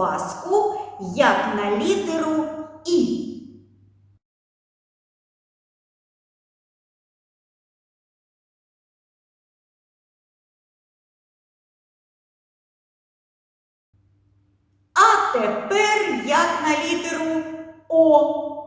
ковбаску, як на літеру І. А тепер як на літеру О.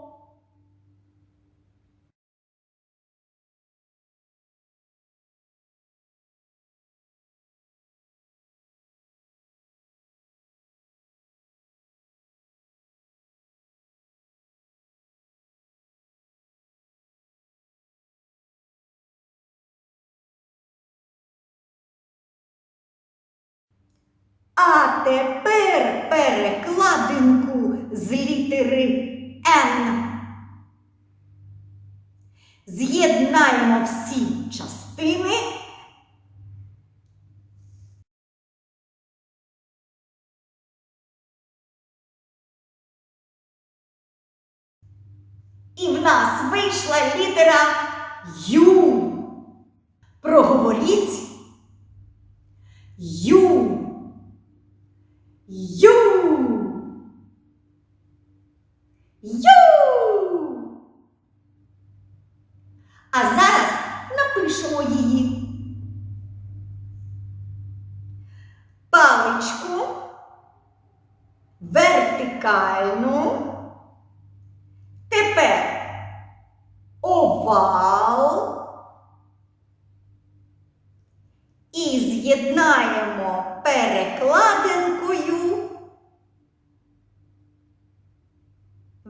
А тепер перекладинку з літери Н. З'єднаємо всі частини. І в нас вийшла літера Ю. Проговоріть Ю. Ю. А зараз напишемо її. Паличку вертикальну. Тепер овал. І з'єднаємо перекладинкою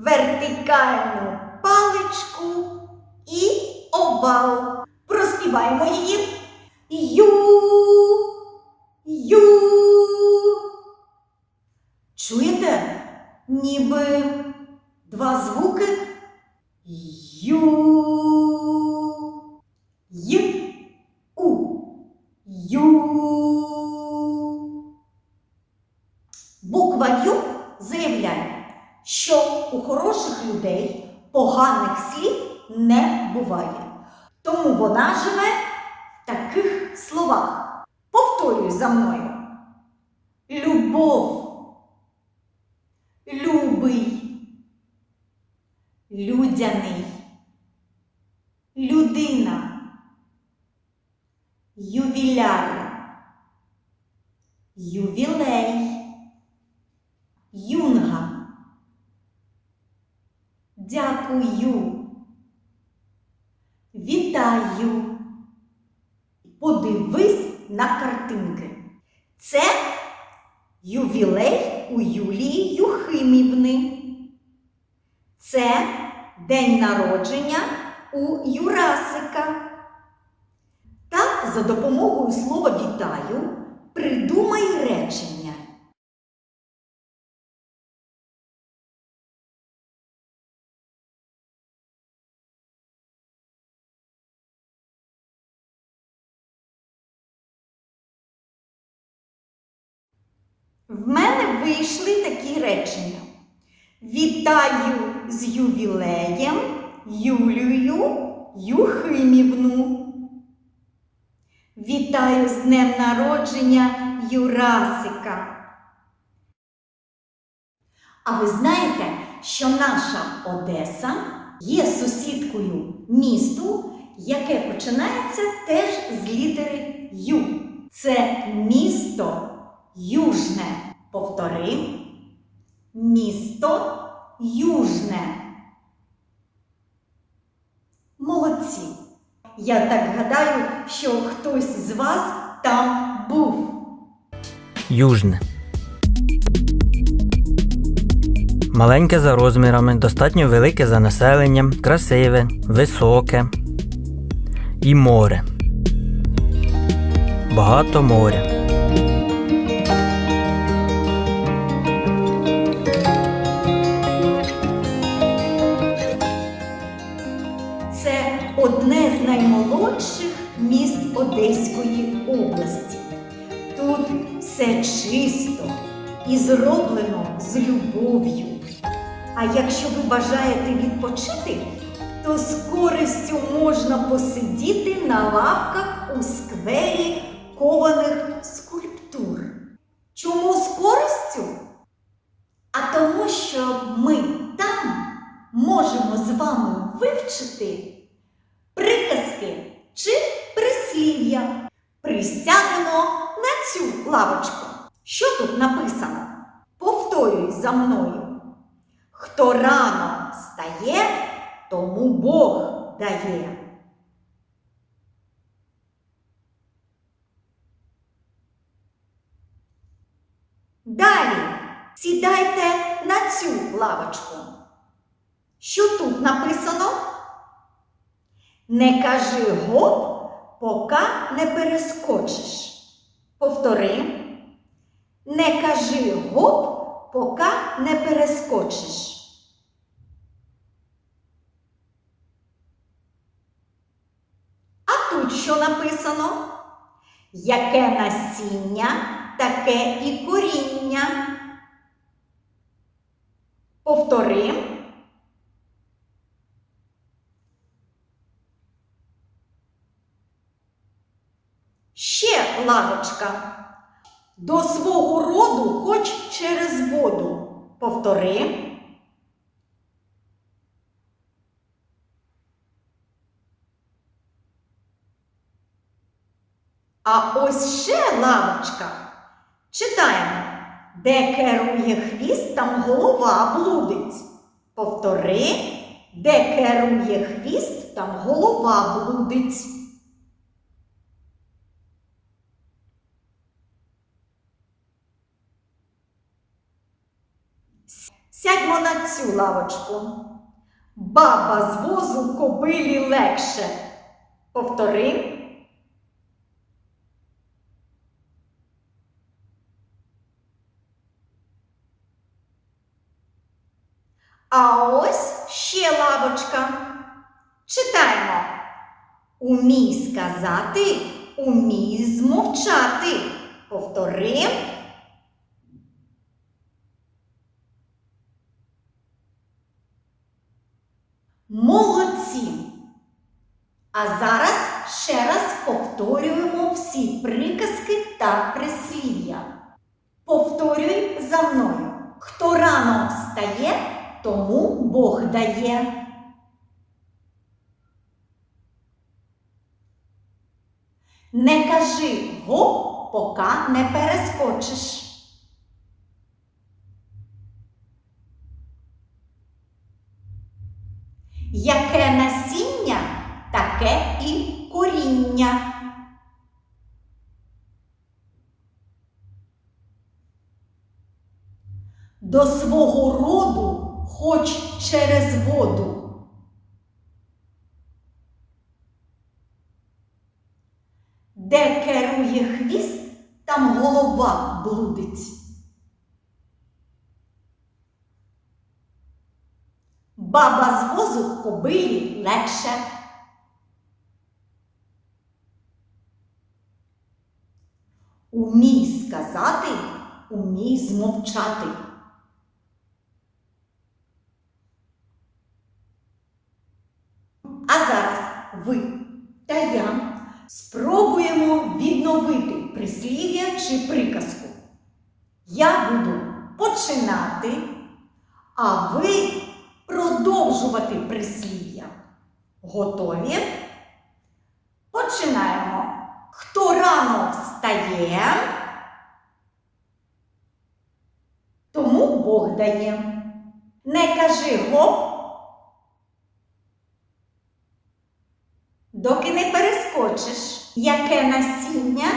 вертикальну паличку і овал. Проспіваємо її. Ю. Ю. Чуєте? Ніби два звуки. Ю. Й. буває. Тому вона живе в таких словах. Повторюй за мною. Любов. Любий. Людяний. Людина. Ювіляр. Ювілей. Юнга. Дякую. Вітаю. Подивись на картинки. Це ювілей у Юлії Юхимівни. Це день народження у Юрасика. Та за допомогою слова вітаю придумай речення. В мене вийшли такі речення. Вітаю з ювілеєм Юлію Юхимівну. Вітаю з днем народження Юрасика. А ви знаєте, що наша Одеса є сусідкою місту, яке починається теж з літери Ю. Це місто Южне. Повтори. Місто Южне. Молодці. Я так гадаю, що хтось з вас там був. Южне. Маленьке за розмірами, достатньо велике за населенням, красиве, високе. І море. Багато моря. Наймолодших міст Одеської області. Тут все чисто і зроблено з любов'ю. А якщо ви бажаєте відпочити, то з користю можна посидіти на лавках у сквері кованих скульптур. Чому з користю? А тому, що ми там можемо з вами вивчити приказки чи прислів'я. Присядемо на цю лавочку. Що тут написано? Повторюй за мною. Хто рано встає, тому Бог дає. Далі сідайте на цю лавочку. Що тут написано? Не кажи гоп, поки не перескочиш. Повтори. Не кажи гоп, поки не перескочиш. А тут що написано? Яке насіння, таке і коріння. Повтори. Ще лавочка. До свого роду хоч через воду. Повтори. А ось ще лавочка. Читаємо. Де керує хвіст, там голова блудить. Повтори. Де керує хвіст, там голова блудить. Сядьмо на цю лавочку. Баба з возу кобилі легше. Повтори. А ось ще лавочка. Читаємо. Умій сказати, умій змовчати. Повтори. Молодці! А зараз ще раз повторюємо всі приказки та прислів'я. Повторюй за мною. Хто рано встає, тому Бог дає. Не кажи гоп, пока не перескочиш. Яке насіння, таке і коріння. До свого роду хоч через воду. Де керує хвіст, там голова блудить. Баба з возу кобилі легше. Умій сказати, умій змовчати. А зараз ви та я спробуємо відновити прислів'я чи приказку. Я буду починати, а ви продовжувати прислів'я. Готові? Починаємо. Хто рано встає, тому Бог дає. Не кажи гоп, доки не перескочиш, яке насіння,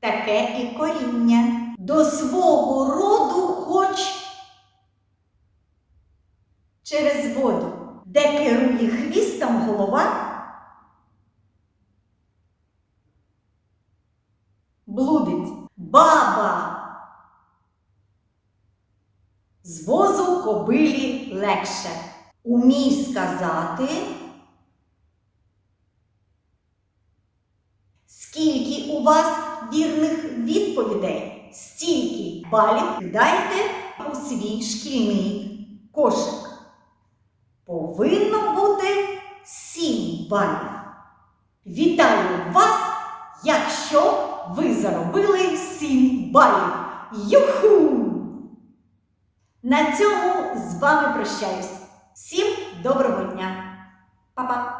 таке і коріння. До свого роду хоч через воду, де керує хвістом голова. Блудить баба. З возу кобилі легше. Умій сказати, скільки у вас вірних відповідей, стільки балів кидайте у свій шкільний кошик. Повинно бути 7 балів. Вітаю вас, якщо ви заробили 7 балів. Юху! На цьому з вами прощаюсь. Всім доброго дня! Па-па!